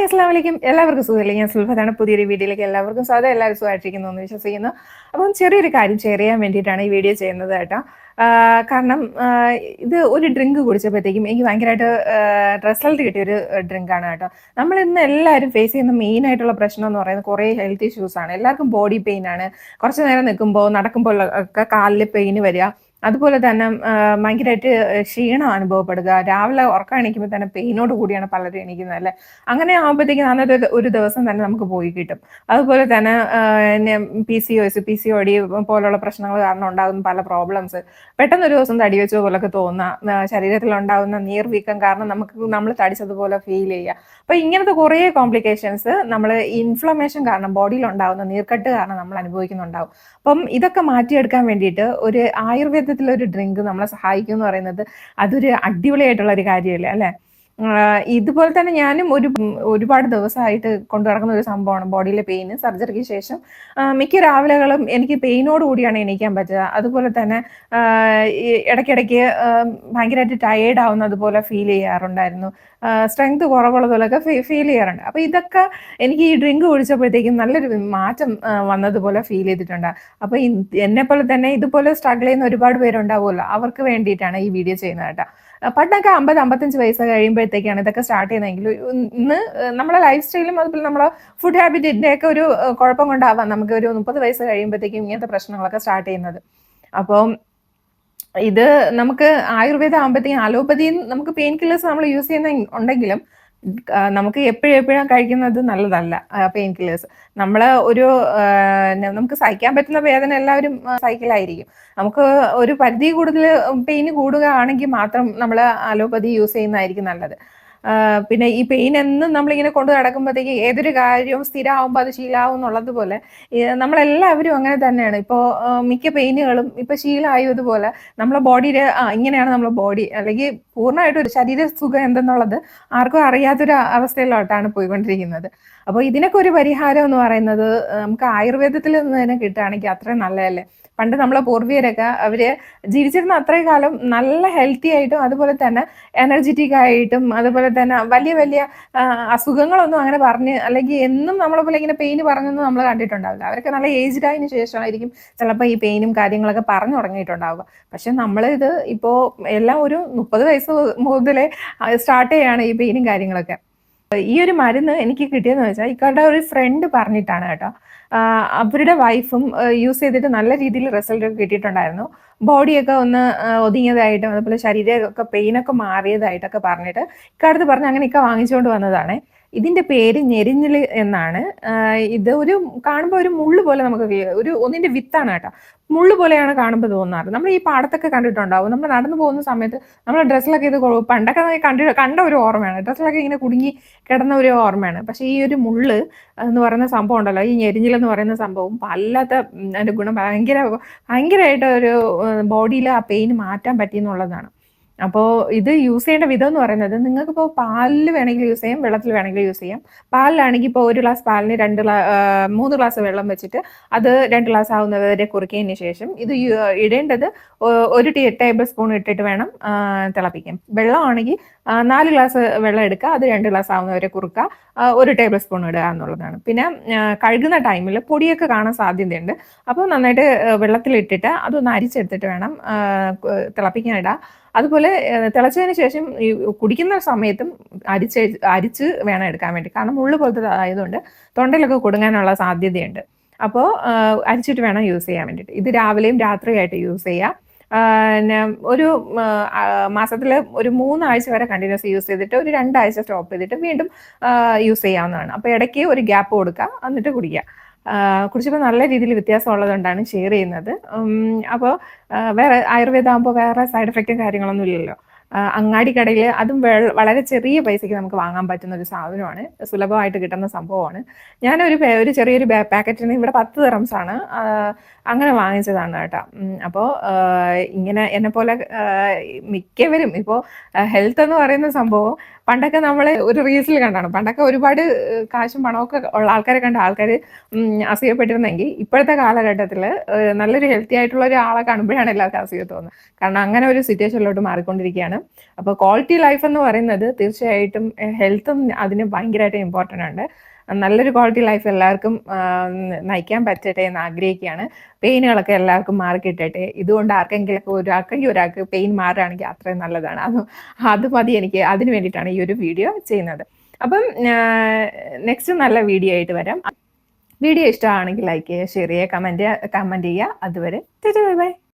Hi അസ്സാം എല്ലാവർക്കും സുഖമില്ല? ഞാൻ സുൽഫത്താണ്. പുതിയൊരു വീഡിയോയിലേക്ക് എല്ലാവർക്കും സ്വാഗതം. എല്ലാവരും സുഖമായിട്ടിരിക്കുന്നു എന്ന് വിശ്വസിക്കുന്നു. അപ്പം ചെറിയൊരു കാര്യം ഷെയർ ചെയ്യാൻ വേണ്ടിയിട്ടാണ് ഈ വീഡിയോ ചെയ്യുന്നത് കേട്ടോ. കാരണം ഇത് ഒരു ഡ്രിങ്ക് കുടിച്ചപ്പോഴത്തേക്കും എനിക്ക് ഭയങ്കരമായിട്ട് റിസൾട്ട് കിട്ടിയൊരു ഡ്രിങ്കാണ് കേട്ടോ. നമ്മൾ ഇന്ന് എല്ലാവരും ഫേസ് ചെയ്യുന്ന മെയിൻ ആയിട്ടുള്ള പ്രശ്നം എന്ന് പറയുന്നത് കുറേ ഹെൽത്ത് ഇഷ്യൂസ് ആണ്. എല്ലാവർക്കും ബോഡി പെയിൻ ആണ്. കുറച്ച് നേരം നിൽക്കുമ്പോൾ നടക്കുമ്പോൾ ഒക്കെ കാലിൽ പെയിൻ വരിക. അതുപോലെ തന്നെ ഭയങ്കരമായിട്ട് ക്ഷീണം അനുഭവപ്പെടുക. രാവിലെ ഉറക്കം എണീക്കുമ്പോൾ തന്നെ പെയിനോട് കൂടിയാണ് പലരും എണീക്കുന്നത് അല്ലേ? അങ്ങനെ ആകുമ്പോഴത്തേക്കും അന്നത്തെ ഒരു- ദിവസം തന്നെ നമുക്ക് പോയി കിട്ടും. അതുപോലെ തന്നെ P C O S P C O D പോലുള്ള പ്രശ്നങ്ങൾ കാരണം ഉണ്ടാകുന്ന പല പ്രോബ്ലംസ് പെട്ടെന്ന് ഒരു ദിവസം തടി വെച്ച പോലൊക്കെ ശരീരത്തിൽ ഉണ്ടാകുന്ന നീർവീക്കം കാരണം നമുക്ക് നമ്മൾ തടിച്ചതുപോലെ ഫീൽ ചെയ്യുക അപ്പൊ ഇങ്ങനത്തെ കുറേ കോംപ്ലിക്കേഷൻസ് നമ്മൾ ഇൻഫ്ലമേഷൻ കാരണം ബോഡിയിൽ ഉണ്ടാകുന്ന നീർക്കെട്ട് കാരണം നമ്മൾ അനുഭവിക്കുന്നുണ്ടാവും. അപ്പം ഇതൊക്കെ മാറ്റിയെടുക്കാൻ വേണ്ടിയിട്ട് ഒരു ആയുർവേദത്തിലെ ഒരു ഡ്രിങ്ക് നമ്മളെ സഹായിക്കും എന്ന് പറയുന്നത് അതൊരു അടിപൊളിയായിട്ടുള്ള ഒരു കാര്യമല്ലേ അല്ലെ? ഇതുപോലെ തന്നെ ഞാനും ഒരു ഒരുപാട് ദിവസമായിട്ട് കൊണ്ടു നടക്കുന്ന ഒരു സംഭവമാണ് ബോഡിയിലെ പെയിന് സർജറിക്ക് ശേഷം. മിക്ക രാവിലെകളും എനിക്ക് പെയിനോട് കൂടിയാണ് എണീക്കാൻ പറ്റുക. അതുപോലെ തന്നെ ഇടയ്ക്കിടയ്ക്ക് ഭയങ്കരമായിട്ട് ടയേർഡ് ആവുന്നത് പോലെ ഫീൽ ചെയ്യാറുണ്ടായിരുന്നു. സ്ട്രെങ്ത് കുറവുള്ളതുപോലൊക്കെ ഫീൽ ചെയ്യാറുണ്ട്. അപ്പൊ ഇതൊക്കെ എനിക്ക് ഈ ഡ്രിങ്ക് കുടിച്ചപ്പോഴത്തേക്കും നല്ലൊരു മാറ്റം വന്നതുപോലെ ഫീൽ ചെയ്തിട്ടുണ്ട്. അപ്പൊ എന്നെ പോലെ തന്നെ ഇതുപോലെ സ്ട്രഗിൾ ചെയ്യുന്ന ഒരുപാട് പേരുണ്ടാവുമല്ലോ. അവർക്ക് വേണ്ടിയിട്ടാണ് ഈ വീഡിയോ ചെയ്യുന്നത് കേട്ടോ. പണ്ടൊക്കെ അമ്പത് അമ്പത്തഞ്ച് വയസ്സ് കഴിയുമ്പോഴത്തേക്കാണ് ഇതൊക്കെ സ്റ്റാർട്ട് ചെയ്യുന്നതെങ്കിൽ ഇന്ന് നമ്മുടെ ലൈഫ് സ്റ്റൈലും അതുപോലെ നമ്മുടെ ഫുഡ് ഹാബിറ്റിന്റെ ഒക്കെ ഒരു കുഴപ്പം കൊണ്ടാവാം നമുക്ക് ഒരു മുപ്പത് വയസ്സ് കഴിയുമ്പോഴത്തേക്കും ഇങ്ങനത്തെ പ്രശ്നങ്ങളൊക്കെ സ്റ്റാർട്ട് ചെയ്യുന്നത്. അപ്പം ഇത് നമുക്ക് ആയുർവേദം ആകുമ്പോഴത്തേക്കും അലോപ്പതിയും നമുക്ക് പെയിൻ കില്ലേഴ്സ് നമ്മൾ യൂസ് ചെയ്യുന്ന ഉണ്ടെങ്കിലും നമുക്ക് എപ്പോഴും എപ്പോഴും കഴിക്കുന്നത് നല്ലതല്ല. പെയിൻ കില്ലേഴ്സ് നമ്മൾ ഒരു നമുക്ക് സഹിക്കാൻ പറ്റുന്ന വേദന എല്ലാവരും സൈക്കിളായിരിക്കും നമുക്ക് ഒരു പരിധി കൂടുതൽ പെയിൻ കൂടുകയാണെങ്കിൽ മാത്രം നമ്മൾ അലോപ്പതി യൂസ് ചെയ്യുന്നതായിരിക്കും നല്ലത്. പിന്നെ ഈ പെയിൻ എന്നും നമ്മളിങ്ങനെ കൊണ്ട് നടക്കുമ്പോഴത്തേക്ക് ഏതൊരു കാര്യവും സ്ഥിരമാകുമ്പോൾ അത് ശീലമാവും എന്നുള്ളതുപോലെ നമ്മളെല്ലാവരും അങ്ങനെ തന്നെയാണ്. ഇപ്പോൾ മിക്ക പെയിനുകളും ഇപ്പോൾ ശീലമായതുപോലെ നമ്മളെ ബോഡിയിൽ ആ ഇങ്ങനെയാണ് നമ്മളെ ബോഡി അല്ലെങ്കിൽ പൂർണമായിട്ട് ഒരു ശരീര സുഖം എന്തെന്നുള്ളത് ആർക്കും അറിയാത്തൊരു അവസ്ഥയിലോട്ടാണ് പോയിക്കൊണ്ടിരിക്കുന്നത്. അപ്പോൾ ഇതിനൊക്കെ ഒരു പരിഹാരം എന്ന് പറയുന്നത് നമുക്ക് ആയുർവേദത്തിൽ നിന്ന് തന്നെ കിട്ടുകയാണെങ്കിൽ അത്രയും നല്ലതല്ലേ? പണ്ട് നമ്മളെ പൂർവികരൊക്കെ അവർ ജീവിച്ചിരുന്ന അത്രയും കാലം നല്ല ഹെൽത്തി ആയിട്ടും അതുപോലെ തന്നെ എനർജറ്റിക് ആയിട്ടും അതുപോലെ തന്നെ വലിയ വലിയ അസുഖങ്ങളൊന്നും അങ്ങനെ പറഞ്ഞ് അല്ലെങ്കിൽ എന്നും നമ്മളെ പോലെ ഇങ്ങനെ പെയിന് പറഞ്ഞൊന്നും നമ്മൾ കണ്ടിട്ടുണ്ടാവില്ല. അവരൊക്കെ നല്ല ഏജ്ഡ് ആയതിനു ശേഷമായിരിക്കും ചിലപ്പോൾ ഈ പെയിനും കാര്യങ്ങളൊക്കെ പറഞ്ഞു തുടങ്ങിയിട്ടുണ്ടാവുക. പക്ഷെ നമ്മൾ ഇത് ഇപ്പോൾ എല്ലാം ഒരു മുപ്പത് വയസ്സ് മുതലേ സ്റ്റാർട്ട് ചെയ്യാണ് ഈ പെയിനും കാര്യങ്ങളൊക്കെ. ഈ ഒരു മരുന്ന് എനിക്ക് കിട്ടിയെന്ന് വെച്ചാൽ ഇക്കാളുടെ ഒരു ഫ്രണ്ട് പറഞ്ഞിട്ടാണ് കേട്ടോ. അവരുടെ വൈഫും യൂസ് ചെയ്തിട്ട് നല്ല രീതിയിൽ റിസൾട്ട് കിട്ടിയിട്ടുണ്ടായിരുന്നു. ബോഡിയൊക്കെ ഒന്ന് ഒതുങ്ങിയതായിട്ടും അതുപോലെ ശരീരമൊക്കെ പെയിനൊക്കെ മാറിയതായിട്ടൊക്കെ പറഞ്ഞിട്ട് ഇക്കാലത്ത് പറഞ്ഞ് അങ്ങനെയൊക്കെ വാങ്ങിച്ചുകൊണ്ട് വന്നതാണ്. ഇതിന്റെ പേര് ഞെരിഞ്ഞിൽ എന്നാണ്. ഇത് ഒരു കാണുമ്പോൾ ഒരു മുള്ളു പോലെ നമുക്ക് ഒരു ഒന്നിന്റെ വിത്താണ് കേട്ടോ. മുള്ളു പോലെയാണ് കാണുമ്പോൾ തോന്നാറ്. നമ്മൾ ഈ പാടത്തൊക്കെ കണ്ടിട്ടുണ്ടാവും. നമ്മൾ നടന്നു പോകുന്ന സമയത്ത് നമ്മൾ ഡ്രസ്സിലൊക്കെ ഇത് പണ്ടൊക്കെ കണ്ടി കണ്ട ഒരു ഓർമ്മയാണ്. ഡ്രസ്സിലൊക്കെ ഇങ്ങനെ കുടുങ്ങി കിടന്ന ഒരു ഓർമ്മയാണ്. പക്ഷേ ഈ ഒരു മുള്ള് എന്ന് പറയുന്ന സംഭവം ഉണ്ടല്ലോ. ഈ ഞെരിഞ്ഞിൽ എന്ന് പറയുന്ന സംഭവം വല്ലാത്ത അതിന്റെ ഗുണം ഭയങ്കര ഭയങ്കരമായിട്ട് ഒരു ബോഡിയിൽ ആ പെയിൻ മാറ്റാൻ പറ്റിയെന്നുള്ളതാണ് അപ്പോൾ ഇത് യൂസ് ചെയ്യേണ്ട വിധം എന്ന് പറയുന്നത് നിങ്ങൾക്ക് ഇപ്പോൾ പാലിൽ വേണമെങ്കിൽ യൂസ് ചെയ്യാം വെള്ളത്തിൽ വേണമെങ്കിൽ യൂസ് ചെയ്യാം. പാലിലാണെങ്കിൽ ഇപ്പോൾ ഒരു ഗ്ലാസ് പാലിന് രണ്ട് മൂന്ന് ഗ്ലാസ് വെള്ളം വെച്ചിട്ട് അത് രണ്ട് ഗ്ലാസ് ആവുന്നവരെ കുറുക്കിയതിന് ശേഷം ഇത് ഇടേണ്ടത് ഒരു ടേബിൾ സ്പൂൺ ഇട്ടിട്ട് വേണം തിളപ്പിക്കാൻ വെള്ളമാണെങ്കിൽ നാല് ഗ്ലാസ് വെള്ളം എടുക്കുക. അത് രണ്ട് ഗ്ലാസ് ആവുന്നവരെ കുറുക്കുക. ഒരു ടേബിൾ സ്പൂൺ ഇടുക എന്നുള്ളതാണ്. പിന്നെ കഴുകുന്ന ടൈമിൽ പൊടിയൊക്കെ കാണാൻ സാധ്യതയുണ്ട്. അപ്പോൾ നന്നായിട്ട് വെള്ളത്തിലിട്ടിട്ട് അതൊന്ന് അരിച്ചെടുത്തിട്ട് വേണം ആ, കു- തിളപ്പിക്കാൻ ഇടുക അതുപോലെ തിളച്ചതിന് ശേഷം ഈ കുടിക്കുന്ന സമയത്തും അരിച്ച് അരിച്ച് വേണം എടുക്കാൻ വേണ്ടി. കാരണം മുള്ളു പോലത്തെ ആയതുകൊണ്ട് തൊണ്ടയിലൊക്കെ കൊടുങ്ങാനുള്ള സാധ്യതയുണ്ട്. അപ്പോൾ അരിച്ചിട്ട് വേണം യൂസ് ചെയ്യാൻ വേണ്ടിയിട്ട്. ഇത് രാവിലെയും രാത്രിയായിട്ട് യൂസ് ചെയ്യുക. ഒരു മാസത്തിൽ ഒരു മൂന്നാഴ്ച വരെ കണ്ടിന്യൂസ് യൂസ് ചെയ്തിട്ട് ഒരു രണ്ടാഴ്ച സ്റ്റോപ്പ് ചെയ്തിട്ട് വീണ്ടും യൂസ് ചെയ്യാവുന്നതാണ്. അപ്പോൾ ഇടയ്ക്ക് ഒരു ഗ്യാപ്പ് കൊടുക്കുക എന്നിട്ട് കുടിക്കുക കുടിച്ചപ്പോൾ നല്ല രീതിയിൽ വ്യത്യാസം ഉള്ളതുകൊണ്ടാണ് ഷെയർ ചെയ്യുന്നത്. അപ്പോൾ വേറെ ആയുർവേദം ആകുമ്പോൾ വേറെ സൈഡ് എഫക്റ്റും കാര്യങ്ങളൊന്നും ഇല്ലല്ലോ. അങ്ങാടി കടയിൽ അതും വളരെ ചെറിയ പൈസയ്ക്ക് നമുക്ക് വാങ്ങാൻ പറ്റുന്ന ഒരു സാധനമാണ്. സുലഭമായിട്ട് കിട്ടുന്ന സംഭവമാണ്. ഞാനൊരു ഒരു ചെറിയൊരു പാക്കറ്റിന് ഇവിടെ പത്ത് തെറംസ് ആണ്. അങ്ങനെ വാങ്ങിച്ചതാണ് കേട്ടോ. അപ്പോൾ ഇങ്ങനെ എന്നെ പോലെ മിക്കവരും ഇപ്പോൾ ഹെൽത്ത് എന്ന് പറയുന്ന സംഭവം പണ്ടൊക്കെ നമ്മൾ ഒരു റീൽസിൽ കണ്ടാണ്. പണ്ടൊക്കെ ഒരുപാട് കാശും പണമൊക്കെ ഉള്ള ആൾക്കാരെ കണ്ട ആൾക്കാർ അസൂയപ്പെട്ടിരുന്നെങ്കിൽ ഇപ്പോഴത്തെ കാലഘട്ടത്തിൽ നല്ലൊരു ഹെൽത്തി ആയിട്ടുള്ള ഒരാളെ കാണുമ്പോഴാണ് എല്ലാവർക്കും അസൂയ തോന്നുന്നത്. കാരണം അങ്ങനെ ഒരു സിറ്റുവേഷനിലോട്ട് മാറിക്കൊണ്ടിരിക്കുകയാണ്. അപ്പോൾ ക്വാളിറ്റി ലൈഫ് എന്ന് പറയുന്നത് തീർച്ചയായിട്ടും ഹെൽത്തും അതിന് ഭയങ്കരമായിട്ട് ഇമ്പോർട്ടന്റ് ഉണ്ട് നല്ലൊരു ക്വാളിറ്റി ലൈഫ് എല്ലാവർക്കും നയിക്കാൻ പറ്റട്ടെ എന്ന് ആഗ്രഹിക്കുകയാണ്. പെയിനുകളൊക്കെ എല്ലാവർക്കും മാറി കിട്ടട്ടെ. ഇതുകൊണ്ട് ആർക്കെങ്കിലൊക്കെ ഒരാൾക്കെങ്കിൽ ഒരാൾക്ക് പെയിൻ മാറുകയാണെങ്കിൽ അത്രയും നല്ലതാണ്. അത് അത് മതി എനിക്ക്. അതിന് വേണ്ടിയിട്ടാണ് ഈ ഒരു വീഡിയോ ചെയ്യുന്നത്. അപ്പം നെക്സ്റ്റ് നല്ല വീഡിയോ ആയിട്ട് വരാം. വീഡിയോ ഇഷ്ടമാണെങ്കിൽ ലൈക്ക് ചെയ്യുക ഷെയർ ചെയ്യുക കമന്റ് കമന്റ് ചെയ്യുക. അതുവരെ ബൈ